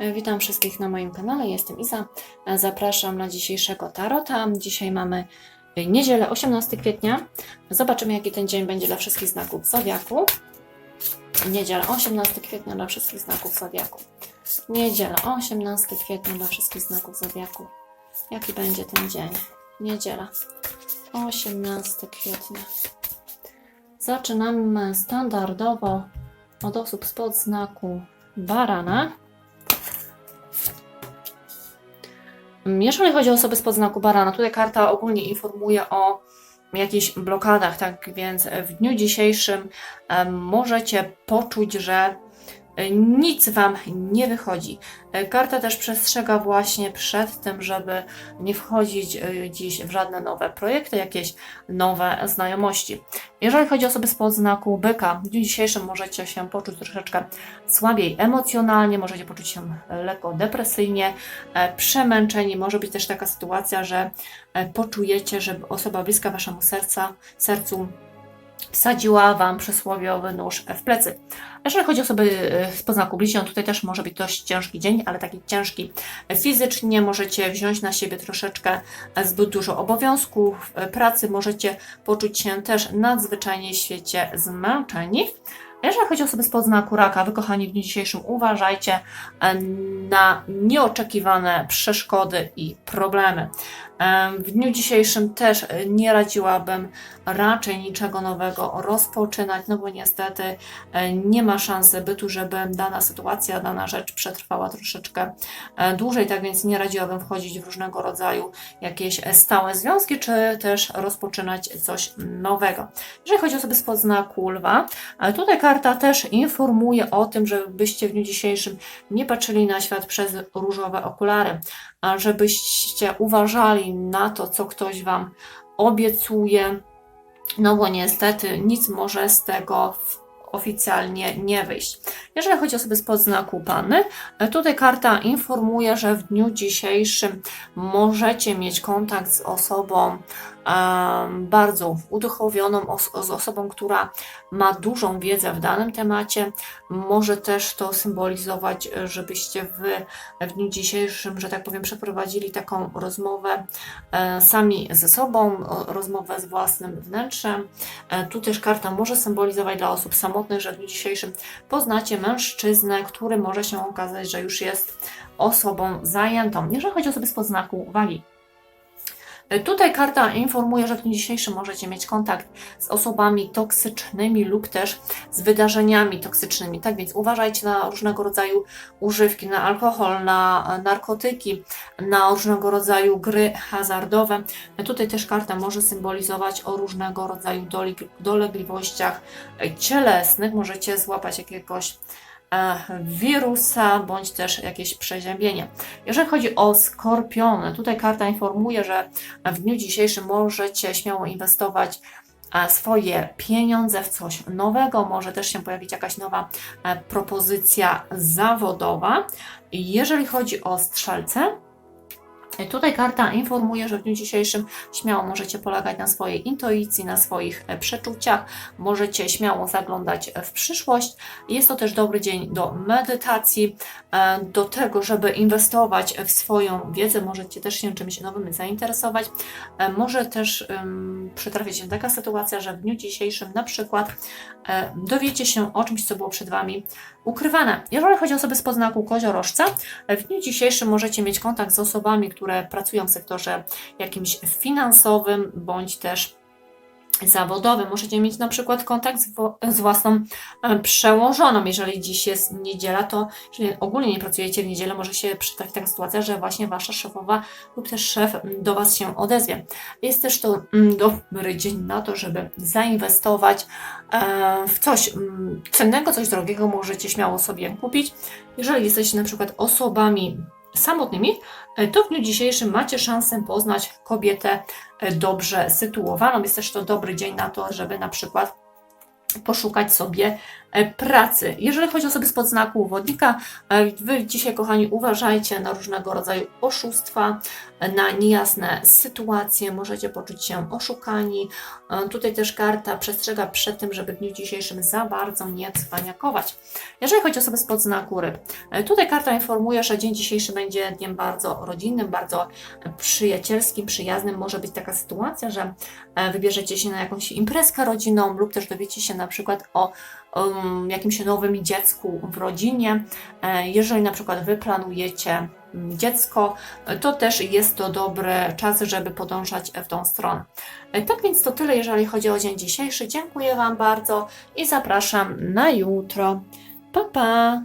Witam wszystkich na moim kanale, jestem Iza. Zapraszam na dzisiejszego tarota. Dzisiaj mamy e, niedzielę 18 kwietnia. Zobaczymy jaki ten dzień będzie dla wszystkich znaków Zodiaku. Niedziela 18 kwietnia dla wszystkich znaków Zodiaku. Niedziela 18 kwietnia dla wszystkich znaków Zodiaku. Jaki będzie ten dzień? Niedziela 18 kwietnia. Zaczynamy standardowo od osób spod znaku Barana. Jeżeli chodzi o osoby spod znaku barana, tutaj karta ogólnie informuje o jakichś blokadach, tak więc w dniu dzisiejszym możecie poczuć, że nic Wam nie wychodzi. E, Karta też przestrzega właśnie przed tym, żeby nie wchodzić e, dziś w żadne nowe projekty, jakieś nowe znajomości. Jeżeli chodzi o osoby spod znaku byka, w dniu dzisiejszym możecie się poczuć troszeczkę słabiej emocjonalnie, możecie poczuć się lekko depresyjnie, e, przemęczeni. Może być też taka sytuacja, że e, poczujecie, że osoba bliska Waszemu serca, sercu wsadziła Wam przysłowiowy nóż w plecy. Jeżeli chodzi o osoby e, z poznaku bliźnią, tutaj też może być dość ciężki dzień, ale taki ciężki fizycznie. Możecie wziąć na siebie troszeczkę zbyt dużo obowiązków e, pracy, możecie poczuć się też nadzwyczajnie w świecie zmęczeni. Jeżeli chodzi o osoby z podznaku raka, wy kochani w dniu dzisiejszym uważajcie e, na nieoczekiwane przeszkody i problemy. E, W dniu dzisiejszym też e, nie radziłabym raczej niczego nowego rozpoczynać, no bo niestety nie ma szansy bytu, żeby dana sytuacja, dana rzecz przetrwała troszeczkę dłużej, tak więc nie radziłabym wchodzić w różnego rodzaju jakieś stałe związki, czy też rozpoczynać coś nowego. Jeżeli chodzi o osoby spod znaku lwa, tutaj karta też informuje o tym, żebyście w dniu dzisiejszym nie patrzyli na świat przez różowe okulary, a żebyście uważali na to, co ktoś Wam obiecuje, no bo niestety nic może z tego oficjalnie nie wyjść. Jeżeli chodzi o osoby spod znaku Panny, tutaj karta informuje, że w dniu dzisiejszym możecie mieć kontakt z osobą bardzo uduchowioną, z osobą, która ma dużą wiedzę w danym temacie. Może też to symbolizować, e, żebyście Wy w dniu dzisiejszym, że tak powiem, przeprowadzili taką rozmowę e, sami ze sobą, rozmowę z własnym wnętrzem. E, Tu też karta może symbolizować dla osób samotnych, że w dniu dzisiejszym poznacie mężczyznę, który może się okazać, że już jest osobą zajętą. Jeżeli chodzi o osoby spod znaku wagi, Tutaj karta informuje, że w dniu dzisiejszym możecie mieć kontakt z osobami toksycznymi lub też z wydarzeniami toksycznymi. Tak więc uważajcie na różnego rodzaju używki, na alkohol, na narkotyki, na różnego rodzaju gry hazardowe. Tutaj też karta może symbolizować o różnego rodzaju doleg- dolegliwościach cielesnych. Możecie złapać jakiegoś wirusa bądź też jakieś przeziębienie. Jeżeli chodzi o skorpiony, tutaj karta informuje, że w dniu dzisiejszym możecie śmiało inwestować e, swoje pieniądze w coś nowego, może też się pojawić jakaś nowa e, propozycja zawodowa. Jeżeli chodzi o strzelce, e, Tutaj karta informuje, że w dniu dzisiejszym śmiało możecie polegać na swojej intuicji, na swoich e, przeczuciach, możecie śmiało zaglądać w przyszłość. Jest to też dobry dzień do medytacji, e, do tego, żeby inwestować w swoją wiedzę, możecie też się czymś nowym zainteresować. E, Może też przytrafić się taka sytuacja, że w dniu dzisiejszym na przykład e, dowiecie się o czymś, co było przed Wami ukrywane. Jeżeli chodzi o osoby z poznaku koziorożca, e, w dniu dzisiejszym możecie mieć kontakt z osobami, które pracują w sektorze jakimś finansowym, bądź też zawodowym. Możecie mieć na przykład kontakt z, z własną e, przełożoną. Jeżeli dziś jest niedziela, to jeżeli ogólnie nie pracujecie w niedzielę, może się przytrafić taka sytuacja, że właśnie wasza szefowa lub też szef do was się odezwie. Jest też to mm, dobry dzień na to, żeby zainwestować e, w coś mm, cennego, coś drogiego, możecie śmiało sobie kupić. Jeżeli jesteście na przykład osobami samotnymi, e, to w dniu dzisiejszym macie szansę poznać kobietę e, dobrze sytuowaną. Jest też to dobry dzień na to, żeby na przykład poszukać sobie pracy. Jeżeli chodzi o osoby spod znaku wodnika, e, Wy dzisiaj, kochani, uważajcie na różnego rodzaju oszustwa, e, na niejasne sytuacje, możecie poczuć się oszukani. E, Tutaj też karta przestrzega przed tym, żeby w dniu dzisiejszym za bardzo nie cwaniakować. Jeżeli chodzi o osoby spod znaku ryb, e, tutaj karta informuje, że dzień dzisiejszy będzie dniem bardzo rodzinnym, bardzo przyjacielskim, przyjaznym. Może być taka sytuacja, że e, wybierzecie się na jakąś imprezkę rodzinną lub też dowiecie się na przykład o jakimś nowym dziecku w rodzinie. E, Jeżeli na przykład Wy planujecie mm, dziecko, to też jest to dobry czas, żeby podążać w tą stronę. E, Tak więc to tyle, jeżeli chodzi o dzień dzisiejszy. Dziękuję Wam bardzo i zapraszam na jutro. Pa, pa!